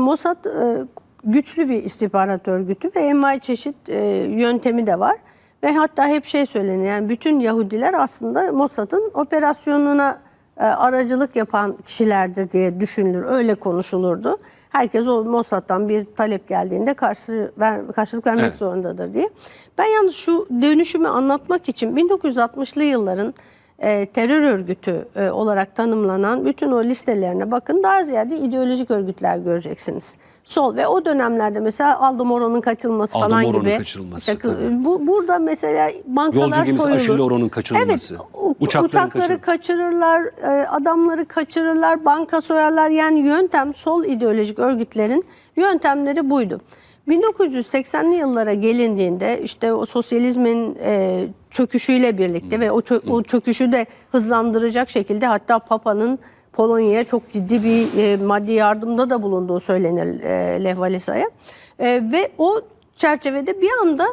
Mossad e, güçlü bir istihbarat örgütü ve envai çeşit e, yöntemi de var. Ve hatta hep şey söylenir yani bütün Yahudiler aslında Mossad'ın operasyonuna e, aracılık yapan kişilerdir diye düşünülür. Öyle konuşulurdu. Herkes o Mossad'dan bir talep geldiğinde karşı ver, karşılık vermek Evet. zorundadır diye. Ben yalnız şu dönüşümü anlatmak için 1960'lı yılların e, terör örgütü e, olarak tanımlanan bütün o listelerine bakın. Daha ziyade ideolojik örgütler göreceksiniz. Sol ve o dönemlerde mesela Aldo Moro'nun kaçırılması Aldo falan Moro'nun gibi. kaçırılması, İşte, tabii. bu burada mesela bankalar Yolcu soyulur. Achille Oron'un kaçırılması. Evet, uçakları kaçırıl- kaçırırlar, e, adamları kaçırırlar, banka soyarlar. Yani yöntem sol ideolojik örgütlerin yöntemleri buydu. 1980'li yıllara gelindiğinde işte o sosyalizmin e, çöküşüyle birlikte ve o, çö- o çöküşü de hızlandıracak şekilde hatta Papa'nın Polonya'ya çok ciddi bir e, maddi yardımda da bulunduğu söylenir e, Lech Walesa'ya. E, ve o çerçevede bir anda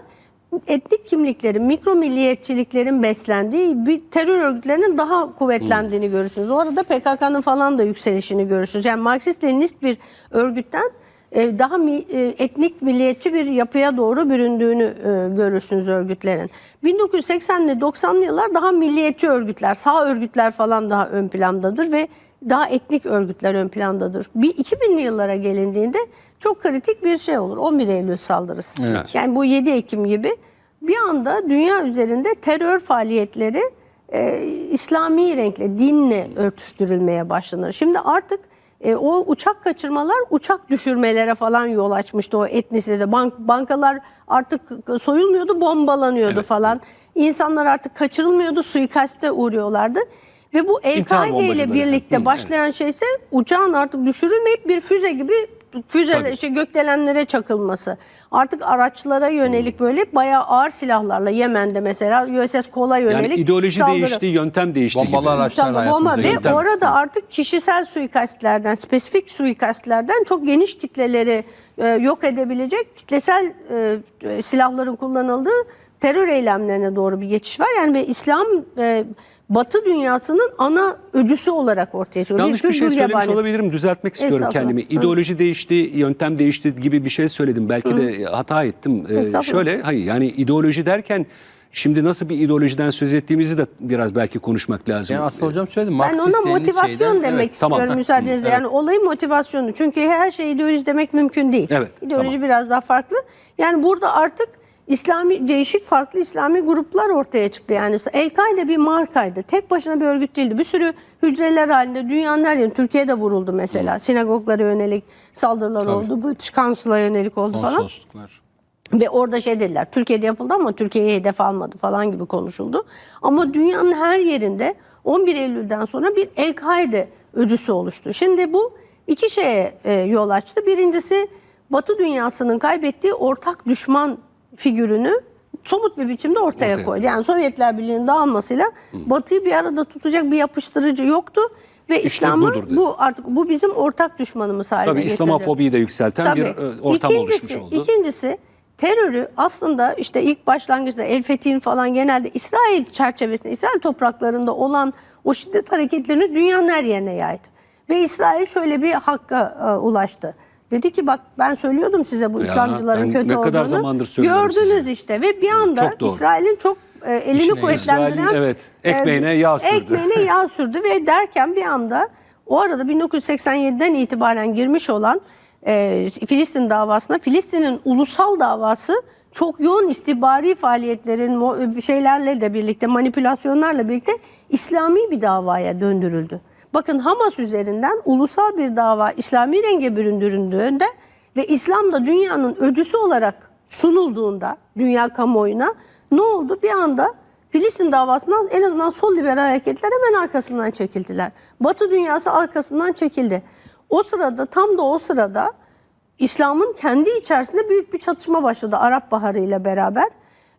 etnik kimliklerin, mikro milliyetçiliklerin beslendiği bir terör örgütlerinin daha kuvvetlendiğini görürsünüz. O arada PKK'nın falan da yükselişini görürsünüz. Yani Marksist-Leninist bir örgütten daha mi- e, etnik milliyetçi bir yapıya doğru büründüğünü e, görürsünüz örgütlerin. 1980'li 90'lı yıllar daha milliyetçi örgütler, sağ örgütler falan daha ön plandadır ve daha etnik örgütler ön plandadır. Bir 2000'li yıllara gelindiğinde çok kritik bir şey olur. 11 Eylül saldırısı. Evet. Yani bu 7 Ekim gibi bir anda dünya üzerinde terör faaliyetleri e, İslami renkle, dinle örtüştürülmeye başlanır. Şimdi artık e, o uçak kaçırmalar uçak düşürmelere falan yol açmıştı o etnisite. Bank, bankalar artık soyulmuyordu, bombalanıyordu falan. İnsanlar artık kaçırılmıyordu, suikaste uğruyorlardı. Ve bu El-Kaide ile birlikte Hı, başlayan şey ise uçağın artık düşürülmeyip bir füze gibi füze Tabii. şey, gökdelenlere çakılması. Artık araçlara yönelik böyle bayağı ağır silahlarla Yemen'de mesela USS Kola yönelik Yani ideoloji saldırı. değişti, yöntem değişti Bombalı gibi. araçlar Tabii hayatımıza bomba ve girdi. Orada artık kişisel suikastlerden, spesifik suikastlerden çok geniş kitleleri e, yok edebilecek kitlesel e, silahların kullanıldığı terör eylemlerine doğru bir geçiş var. Yani ve İslam e, Batı dünyasının ana öcüsü olarak ortaya çıkıyor. Yanlış bir tür şey söylemiş yabani- olabilirim. Düzeltmek istiyorum kendimi. İdeoloji değişti, yöntem değişti gibi bir şey söyledim. Belki de hata ettim. Ee, şöyle, hayır yani ideoloji derken şimdi nasıl bir ideolojiden söz ettiğimizi de biraz belki konuşmak lazım. Yani aslında hocam söyledi. Ben Marksist ona motivasyon şeyden- demek Evet, istiyorum tamam. müsaadenizle. Yani olayın motivasyonu. Çünkü her şey ideoloji demek mümkün değil. Evet, İdeoloji tamam. biraz daha farklı. Yani burada artık İslami değişik farklı İslami gruplar ortaya çıktı. Yani El-Kaide bir markaydı. Tek başına bir örgüt değildi. Bir sürü hücreler halinde dünyanın her yerinde Türkiye'de vuruldu mesela. Sinagoglara yönelik saldırılar oldu. British Council'a yönelik oldu falan. Ve orada şey dediler, Türkiye'de yapıldı ama Türkiye'yi hedef almadı falan gibi konuşuldu. Ama dünyanın her yerinde 11 Eylül'den sonra bir El-Kaide ödüsü oluştu. Şimdi bu iki şeye e, yol açtı. Birincisi Batı dünyasının kaybettiği ortak düşman figürünü somut bir biçimde ortaya, Ortaya. koydu. Yani Sovyetler Birliği'nin dağılmasıyla Batı'yı bir arada tutacak bir yapıştırıcı yoktu. Ve İslam'ı budur dedi. bu artık bu bizim ortak düşmanımız haline Tabii getirdi. İslamofobiyi de yükselten bir Tabii. e, ortam İkincisi, oluşmuş oldu. İkincisi terörü aslında işte ilk başlangıçta El Fethi'nin falan genelde İsrail çerçevesinde, İsrail topraklarında olan o şiddet hareketlerini dünyanın her yerine yaydı. Ve İsrail şöyle bir hakka e, ulaştı. Dedi ki bak ben söylüyordum size bu Ya, İslamcıların ben kötü ne kadar olduğunu. zamandır söylüyorum Gördünüz size. işte ve bir anda. İsrail'in çok e, elini İşine kuvvetlendiren evet, ekmeğine yağ sürdü. Ekmeğine yağ sürdü ve derken bir anda o arada 1987'den itibaren girmiş olan e, Filistin davasına Filistin'in ulusal davası çok yoğun istihbari faaliyetlerin şeylerle de birlikte manipülasyonlarla birlikte İslami bir davaya döndürüldü. Bakın Hamas üzerinden ulusal bir dava İslami renge büründürüldüğünde ve İslam da dünyanın öcüsü olarak sunulduğunda dünya kamuoyuna ne oldu? Bir anda Filistin davasından en azından sol liberal hareketler hemen arkasından çekildiler. Batı dünyası arkasından çekildi. O sırada tam da o sırada İslam'ın kendi içerisinde büyük bir çatışma başladı Arap Baharı ile beraber.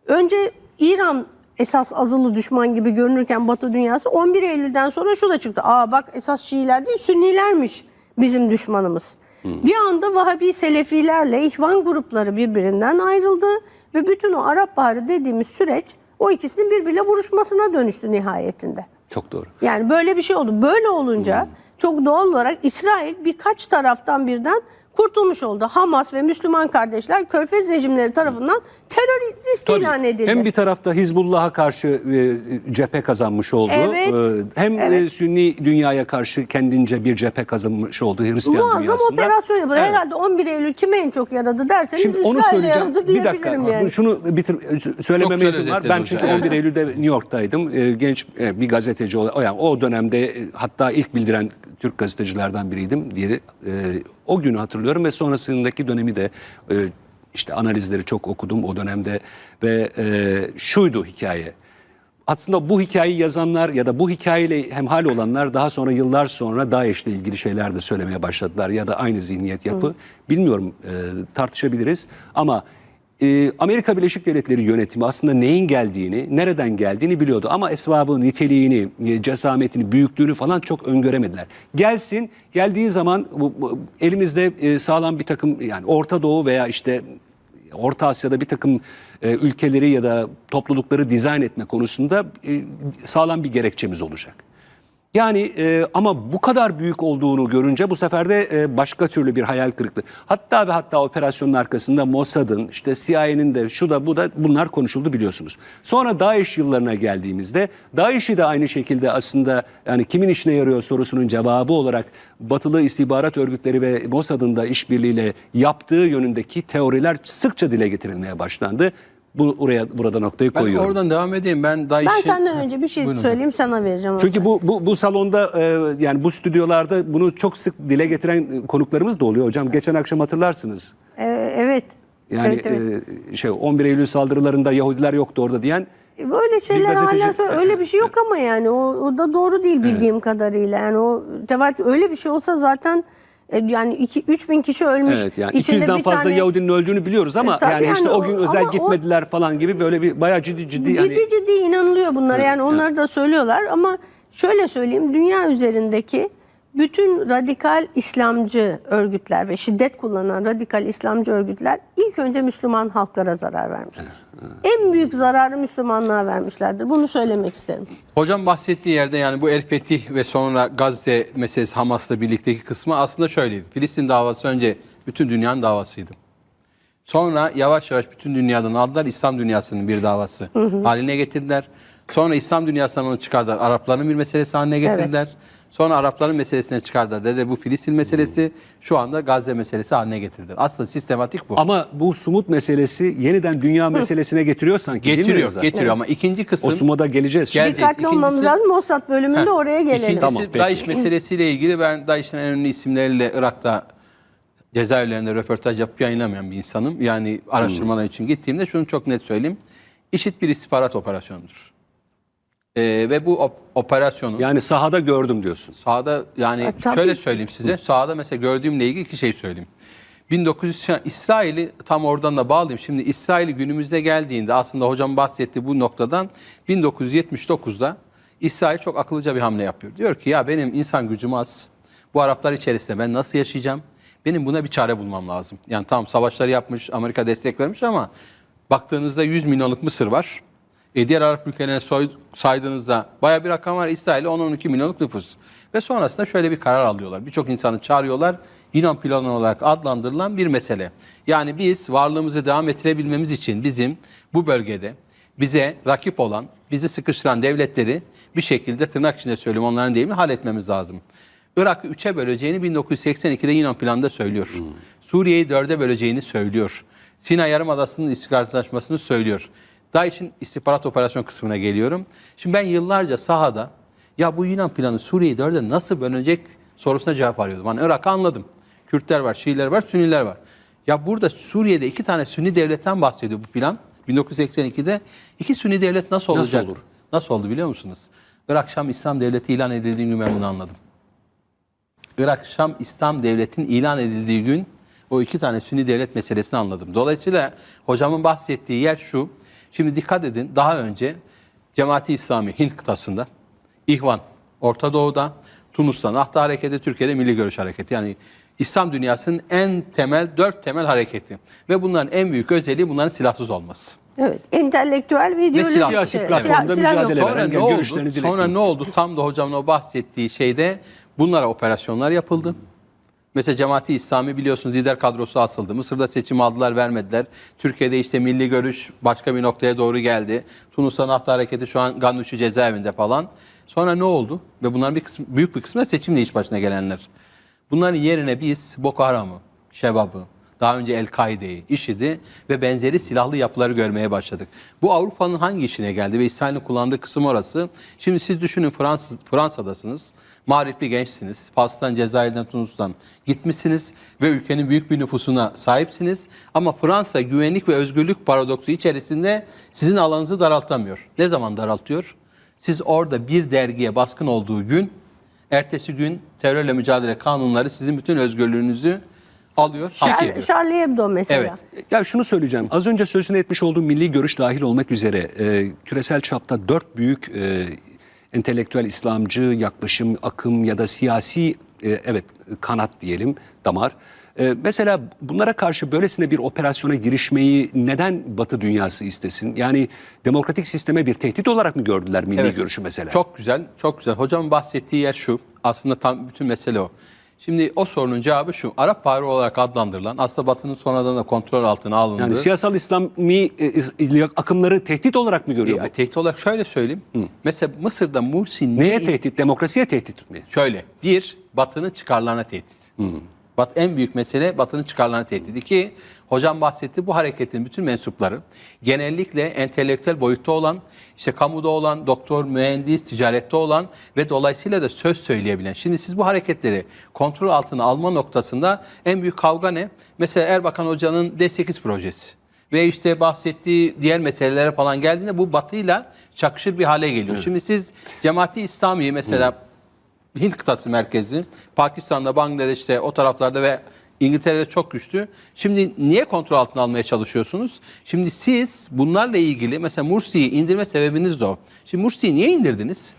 Önce İran esas azılı düşman gibi görünürken Batı dünyası 11 Eylül'den sonra şu da çıktı. Aa bak esas Şiiler değil Sünnilermiş bizim düşmanımız. Bir anda Vahabi Selefilerle İhvan grupları birbirinden ayrıldı ve bütün o Arap Baharı dediğimiz süreç o ikisinin birbiriyle vuruşmasına dönüştü nihayetinde. Çok doğru. Yani böyle bir şey oldu. Böyle olunca çok doğal olarak İsrail birkaç taraftan birden kurtulmuş oldu. Hamas ve Müslüman kardeşler Körfez rejimleri tarafından terörist Tabii. ilan edildi. Hem bir tarafta Hizbullah'a karşı e, cephe kazanmış oldu. Evet. E, hem e, Sünni dünyaya karşı kendince bir cephe kazanmış oldu Hristiyan Muazzam dünyasında. operasyon yapıldı. Evet. Herhalde 11 Eylül kime en çok yaradı derseniz Şimdi onu söyleyeceğim. yaradı Bir diyebilirim dakika. yani. Şunu bitir söylememe izin var. Ben hocam, çünkü evet. 11 Eylül'de New York'taydım. E, genç e, bir gazeteci olarak yani o dönemde e, hatta ilk bildiren Türk gazetecilerden biriydim diye e, o günü hatırlıyorum ve sonrasındaki dönemi de e, işte analizleri çok okudum o dönemde ve e, şuydu hikaye. Aslında bu hikayeyi yazanlar ya da bu hikayeyle hemhal olanlar daha sonra yıllar sonra DAEŞ'le ilgili şeyler de söylemeye başladılar ya da aynı zihniyet yapı. Bilmiyorum e, tartışabiliriz ama e, Amerika Birleşik Devletleri yönetimi aslında neyin geldiğini, nereden geldiğini biliyordu. Ama esvabı, niteliğini, e, cesametini, büyüklüğünü falan çok öngöremediler. Gelsin, geldiği zaman elimizde e, sağlam bir takım yani Orta Doğu veya işte Orta Asya'da bir takım e, ülkeleri ya da toplulukları dizayn etme konusunda e, sağlam bir gerekçemiz olacak. Yani e, ama bu kadar büyük olduğunu görünce bu sefer de e, başka türlü bir hayal kırıklığı. Hatta ve hatta operasyonun arkasında Mossad'ın, işte CIA'nin de şu da bu da bunlar konuşuldu biliyorsunuz. Sonra DAEŞ yıllarına geldiğimizde DAEŞ'i de aynı şekilde aslında yani kimin işine yarıyor sorusunun cevabı olarak batılı istihbarat örgütleri ve Mossad'ın da işbirliğiyle yaptığı yönündeki teoriler sıkça dile getirilmeye başlandı. Bu oraya burada noktayı Ben koyuyorum. oradan devam edeyim. Ben DAEŞ'in... Ben senden önce bir şey Buyurun söyleyeyim sana vereceğim. o Çünkü bu, bu bu salonda e, yani bu stüdyolarda bunu çok sık dile getiren konuklarımız da oluyor hocam. Geçen akşam hatırlarsınız. Ee, evet. Yani evet, evet. e, şey 11 Eylül saldırılarında Yahudiler yoktu orada diyen Böyle şeyler gazeteci- hala öyle bir şey yok ama yani o, o da doğru değil bildiğim kadarıyla. Yani o tevat öyle bir şey olsa zaten e, yani 2 3000 kişi ölmüş. evet yani İçinde 200'den bir fazla tane- Yahudinin öldüğünü biliyoruz ama E, tabii yani, işte yani o gün özel ama o- gitmediler falan gibi böyle bir bayağı ciddi ciddi ciddi yani ciddi inanılıyor bunlara. Yani onları da söylüyorlar ama şöyle söyleyeyim dünya üzerindeki bütün radikal İslamcı örgütler ve şiddet kullanan radikal İslamcı örgütler ilk önce Müslüman halklara zarar vermiştir. En büyük zararı Müslümanlığa vermişlerdir. Bunu söylemek isterim. Hocam bahsettiği yerde yani bu El Fetih ve sonra Gazze meselesi Hamas'la birlikteki kısmı aslında şöyleydi. Filistin davası önce bütün dünyanın davasıydı. Sonra yavaş yavaş bütün dünyadan aldılar İslam dünyasının bir davası haline getirdiler. Sonra İslam dünyasından onu çıkardılar. Arapların bir meselesi haline getirdiler. Sonra Arapların meselesine çıkardılar. Dedi bu Filistin meselesi şu anda Gazze meselesi haline getirdiler. Aslında sistematik bu. ama bu sumut meselesi yeniden dünya meselesine getiriyor sanki değil mi getiriyor, Reza? getiriyor ama ikinci kısım O sumada geleceğiz. şimdi. Geleceğiz. Dikkatli olmamız İkincisi- lazım. Mossad bölümünde oraya gelelim. İkincisi Tamam, peki. DAEŞ meselesiyle ilgili ben DAEŞ'in en önemli isimleriyle Irak'ta cezaevlerinde röportaj yapıp yayınlamayan bir insanım. Yani araştırmalar için gittiğimde şunu çok net söyleyeyim. İşit bir istihbarat operasyonudur. Ee, ve bu op- operasyonu Yani sahada gördüm diyorsun. sahada yani E, tabii. şöyle söyleyeyim size. Sahada mesela gördüğümle ilgili iki şey söyleyeyim. 1900 İsrail'i tam oradan da bağlayayım. Şimdi İsrail günümüzde geldiğinde aslında hocam bahsetti bu noktadan 1979'da İsrail çok akıllıca bir hamle yapıyor. Diyor ki ya benim insan gücüm az. Bu Araplar içerisinde ben nasıl yaşayacağım? Benim buna bir çare bulmam lazım. Yani tamam savaşları yapmış, Amerika destek vermiş ama baktığınızda 100 milyonluk Mısır var. E diğer Arap ülkelerine soy, saydığınızda baya bir rakam var. İsrail'e 10-12 milyonluk nüfus. Ve sonrasında şöyle bir karar alıyorlar. Birçok insanı çağırıyorlar. Yunan planı olarak adlandırılan bir mesele. Yani biz varlığımızı devam ettirebilmemiz için bizim bu bölgede bize rakip olan, bizi sıkıştıran devletleri bir şekilde tırnak içinde söyleyeyim onların deyimini halletmemiz lazım. Irak'ı üçe böleceğini 1982'de Yunan planında söylüyor. Suriye'yi dörde böleceğini söylüyor. Sina Yarımadası'nın istihbaratlaşmasını söylüyor. DAEŞ'in istihbarat operasyon kısmına geliyorum. Şimdi ben yıllarca sahada ya bu Yunan planı Suriye'yi dörde nasıl bölünecek sorusuna cevap arıyordum. Hani Irak'ı anladım. Kürtler var, Şiiler var, Sünniler var. Ya burada Suriye'de iki tane Sünni devletten bahsediyor bu plan. 1982'de iki Sünni devlet nasıl Nasıl olacak? olur? Nasıl oldu biliyor musunuz? Irak Şam İslam Devleti ilan edildiği gün ben bunu anladım. Irak Şam İslam Devleti'nin ilan edildiği gün o iki tane Sünni devlet meselesini anladım. Dolayısıyla hocamın bahsettiği yer şu. Şimdi dikkat edin daha önce Cemaati İslami Hint kıtasında, İhvan Orta Doğu'da, Tunus'ta Nahda Hareketi, Türkiye'de Milli Görüş Hareketi. Yani İslam dünyasının en temel, dört temel hareketi. Ve bunların en büyük özelliği bunların silahsız olması. Evet. Entelektüel ve ideolojik silah- siyasi şey. platformda silah mücadele Sonra veren, ne gel- oldu? Sonra ne oldu? Tam da hocamın o bahsettiği şeyde bunlara operasyonlar yapıldı. Mesela Cemaati İslami biliyorsunuz lider kadrosu asıldı. Mısır'da seçim aldılar vermediler. Türkiye'de işte milli görüş başka bir noktaya doğru geldi. Tunus'ta Nafta Hareketi şu an Gannuşi cezaevinde falan. Sonra ne oldu? Ve bunların bir kısmı, büyük bir kısmı da seçimle iş başına gelenler. Bunların yerine biz Boko Haram'ı, Şebab'ı, daha önce El-Kaide'yi, IŞİD'i ve benzeri silahlı yapıları görmeye başladık. Bu Avrupa'nın hangi işine geldi ve İsrail'in kullandığı kısım orası. Şimdi siz düşünün Fransız, Fransa'dasınız. Mağripli gençsiniz. Fas'tan, Cezayir'den, Tunus'tan gitmişsiniz ve ülkenin büyük bir nüfusuna sahipsiniz. Ama Fransa güvenlik ve özgürlük paradoksu içerisinde sizin alanınızı daraltamıyor. Ne zaman daraltıyor? Siz orada bir dergiye baskın olduğu gün, ertesi gün terörle mücadele kanunları sizin bütün özgürlüğünüzü alıyor, ediyor. Charlie Hebdo mesela. Evet. Ya şunu söyleyeceğim. Az önce sözünü etmiş olduğum milli görüş dahil olmak üzere e, küresel çapta dört büyük e, entelektüel İslamcı yaklaşım, akım ya da siyasi e, evet kanat diyelim damar. E, mesela bunlara karşı böylesine bir operasyona girişmeyi neden Batı dünyası istesin? Yani demokratik sisteme bir tehdit olarak mı gördüler milli Evet. görüşü mesela? Çok güzel, çok güzel. Hocamın bahsettiği yer şu. Aslında tam bütün mesele o. Şimdi o sorunun cevabı şu. Arap Baharı olarak adlandırılan, aslında Batı'nın sonradan da kontrol altına alındığı. yani siyasal İslami e, akımları tehdit olarak mı görüyor? E, bu? tehdit olarak şöyle söyleyeyim. Mesela Mısır'da Mursi Neye tehdit? Demokrasiye tehdit mi? Şöyle. Bir, Batı'nın çıkarlarına tehdit. Bat, en büyük mesele Batı'nın çıkarlarına tehdit. İki, hocam bahsetti bu hareketin bütün mensupları genellikle entelektüel boyutta olan, işte kamuda olan, doktor, mühendis, ticarette olan ve dolayısıyla da söz söyleyebilen. Şimdi siz bu hareketleri kontrol altına alma noktasında en büyük kavga ne? Mesela Erbakan Hoca'nın D8 projesi ve işte bahsettiği diğer meselelere falan geldiğinde bu batıyla çakışır bir hale geliyor. Şimdi siz Cemaati İslami'yi mesela Hint kıtası merkezi, Pakistan'da, Bangladeş'te o taraflarda ve İngiltere'de çok güçlü. Şimdi niye kontrol altına almaya çalışıyorsunuz? Şimdi siz bunlarla ilgili mesela Mursi'yi indirme sebebiniz de o. Şimdi Mursi'yi niye indirdiniz?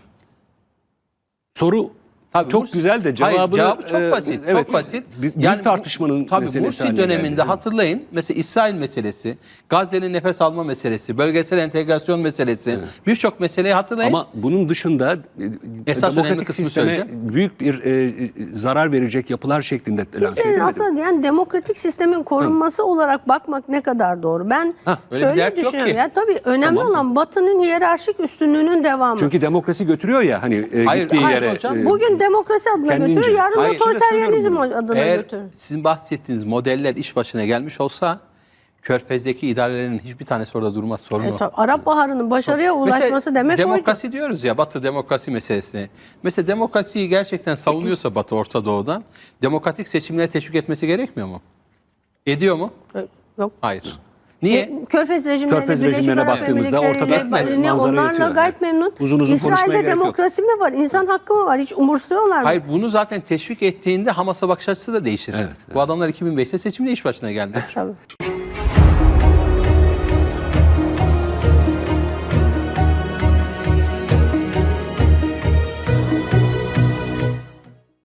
Soru Tabii çok Mursi- güzel de cevabı Hayır, cevabı çok e, basit. evet, çok basit. Büyük, büyük tartışmanın tabii meselesi Mursi haline döneminde geldi, hatırlayın. Mesela İsrail meselesi, Gazze'nin nefes alma meselesi, bölgesel entegrasyon meselesi, birçok meseleyi hatırlayın. Ama bunun dışında e, Esas önemli demokratik kısmı sisteme söyleyeceğim. büyük bir e, e, zarar verecek yapılar şeklinde lanse edilmedi. aslında yani demokratik sistemin korunması olarak bakmak ne kadar doğru. Ben bir şöyle düşünüyorum. Ya tabii önemli Tamam. olan Batı'nın hiyerarşik üstünlüğünün devamı. Çünkü demokrasi götürüyor ya hani e, Hayır, gittiği hayır yere. hocam, e, Bugün demokrasi adına kendince. götürür, yarın Hayır, şurada otoriteryenizm söylüyorum adına Eğer götürür. sizin bahsettiğiniz modeller iş başına gelmiş olsa Körfez'deki idarelerin hiçbir tanesi orada durmaz sorun E, o. tabii, Arap Baharı'nın başarıya ulaşması Mesela demek oydu. demokrasi diyoruz ya Batı demokrasi meselesine. Mesela demokrasiyi gerçekten savunuyorsa Batı Orta Doğu'da demokratik seçimleri teşvik etmesi gerekmiyor mu? Ediyor mu? E, Yok. Hayır. Niye? Körfez rejimlerine, Körfez rejimlerine baktığımızda ortada manzara onlarla gayet memnun. Uzun uzun İsrail'de demokrasi mi var? İnsan hakkı mı var? Hiç umursuyorlar mı? Hayır bunu zaten teşvik ettiğinde Hamas'a bakış açısı da değişir. Evet, Bu adamlar 2005'te seçimde iş başına geldi. Tabii.